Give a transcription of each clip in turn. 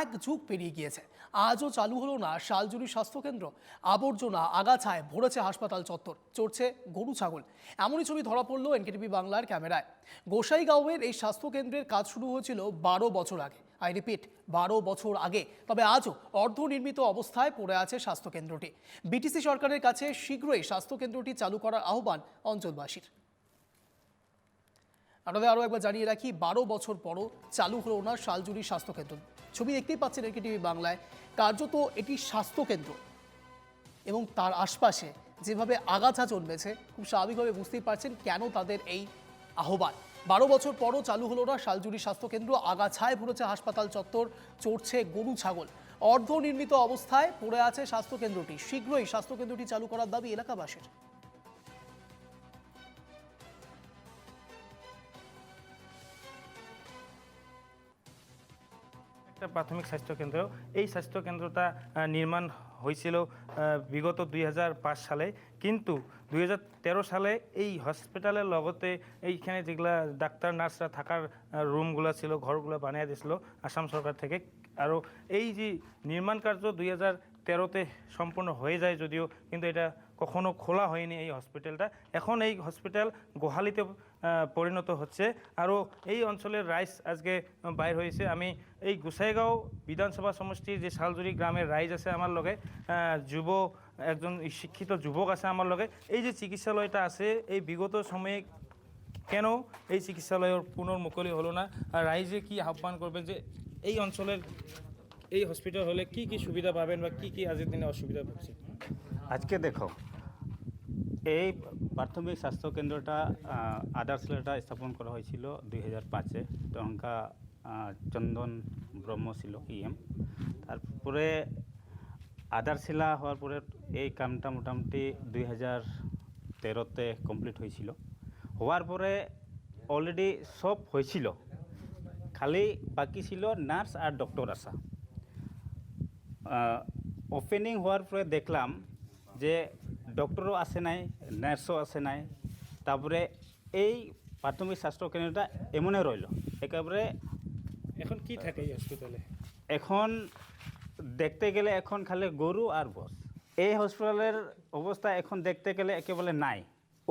এক যুগ পেরিয়ে গিয়েছে। আজও চালু হলো না শালজুরি স্বাস্থ্যকেন্দ্র। আবর্জনা, আগাছায় ভরেছে হাসপাতাল চত্বর, চড়ছে গরু ছাগল। এমনই ছবি ধরা পড়ল এনকেটিভি বাংলার ক্যামেরায়। গোসাইগাঁওয়ের এই স্বাস্থ্যকেন্দ্রের কাজ শুরু হয়েছিল বারো বছর আগে। আই রিপিট বারো বছর আগে। তবে আজও অর্ধনির্মিত অবস্থায় পড়ে আছে স্বাস্থ্যকেন্দ্রটি। বিটিসি সরকারের কাছে শীঘ্রই স্বাস্থ্যকেন্দ্রটি চালু করার আহ্বান অঞ্চলবাসীর। আপনাদের আরও একবার জানিয়ে রাখি, বারো বছর পরও চালু হলো না শালজুরি স্বাস্থ্যকেন্দ্র। ছবি দেখতেই পাচ্ছেন এনকে টিভি বাংলায়। কার্যত এটি স্বাস্থ্যকেন্দ্র। এবং তার আশপাশে যেভাবে আগাছা জন্মেছে, খুব স্বাভাবিকভাবে বুঝতেই পারছেন কেন তাদের এই আহ্বান। বারো বছর পরও চালু হলো না শালজুরি স্বাস্থ্যকেন্দ্র। আগাছায় ভরেছে হাসপাতাল চত্বর, চড়ছে গরু, ছাগল। অর্ধনির্মিত অবস্থায় পড়ে আছে স্বাস্থ্যকেন্দ্রটি। শীঘ্রই স্বাস্থ্যকেন্দ্রটি চালু করার দাবি এলাকাবাসীর। একটা প্রাথমিক স্বাস্থ্যকেন্দ্র। এই স্বাস্থ্যকেন্দ্রটা নির্মাণ হয়েছিল বিগত দুই হাজার পাঁচ সালে। কিন্তু দু হাজার তেরো সালে এই হসপিটালের লগতে এইখানে যেগুলা ডাক্তার, নার্সরা থাকার রুমগুলো ছিল, ঘরগুলো বানিয়ে দিয়েছিল আসাম সরকার থেকে। আৰু এই যে নির্মাণ কার্য দুই হাজার তেরোতে সম্পূর্ণ হয়ে যায় যদিও, কিন্তু এটা কখনো খোলা হয়নি এই হসপিটালটা। এখন এই হসপিটাল গোহালিতে পরিণত হচ্ছে। আৰু এই অঞ্চলের রাইজ আজকে বাইর হয়েছে। আমি এই গোসাইগাঁও বিধানসভা সমষ্টির যে শালজুরি গ্রামের রাইজ আছে আমার লগে যুব, একজন শিক্ষিত যুবক আছে আমার লগে, এই যে চিকিৎসালয়টা আছে, এই বিগত সময়ে কেন এই চিকিৎসালয়ের পুনর মুকলি হলো না? রাইজে কি আহ্বান করবেন যে এই অঞ্চলের এই হসপিটাল হলে কি কি সুবিধা পাবেন বা কি কি আজকের দিনে অসুবিধা হচ্ছে? আজকে দেখো এই প্রাথমিক স্বাস্থ্য কেন্দ্রটা আহ, আধারশিলাটা স্থাপন করা হয়েছিল দুই হাজার পাঁচে। তখনকার চন্দন ব্রহ্ম ছিল ইএম তারপরে আধারশিলা হওয়ার পরে এই কামটা মোটামুটি দুই হাজার তেরোতে কমপ্লিট হয়েছিল। হওয়ার পরে অলরেডি সব হয়েছিল। খালি বাকি ছিল নার্স আর ডক্টর আসা। ওপেনিং হওয়ার পরে দেখলাম যে ডক্টরও আসে নাই নার্সও আসে নাই। তারপরে এই প্রাথমিক স্বাস্থ্য কেন্দ্রটা এমনই রইল। একেবারে এখন কি থাকে এই হসপিটালে এখন দেখতে গেলে এখন খালি গরু আর বস। এই হসপিটালের অবস্থা এখন দেখতে গেলে একেবারে নাই।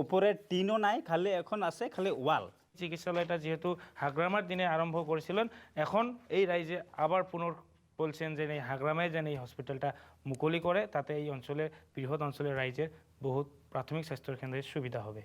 উপরে টিনও নাই, খালি এখন আছে খালি ওয়াল। চিকিৎসালয়টা যেহেতু হাগ্রামার দিনে আরম্ভ করেছিলেন, এখন এই রাইজে আবার পুনর বলছেন যে এই হাগ্রামে যেন এই হসপিটালটা মুকলি করে, তাতে এই অঞ্চলে, বৃহৎ অঞ্চলের রাইজের বহুত প্রাথমিক স্বাস্থ্য কেন্দ্রের সুবিধা হবে।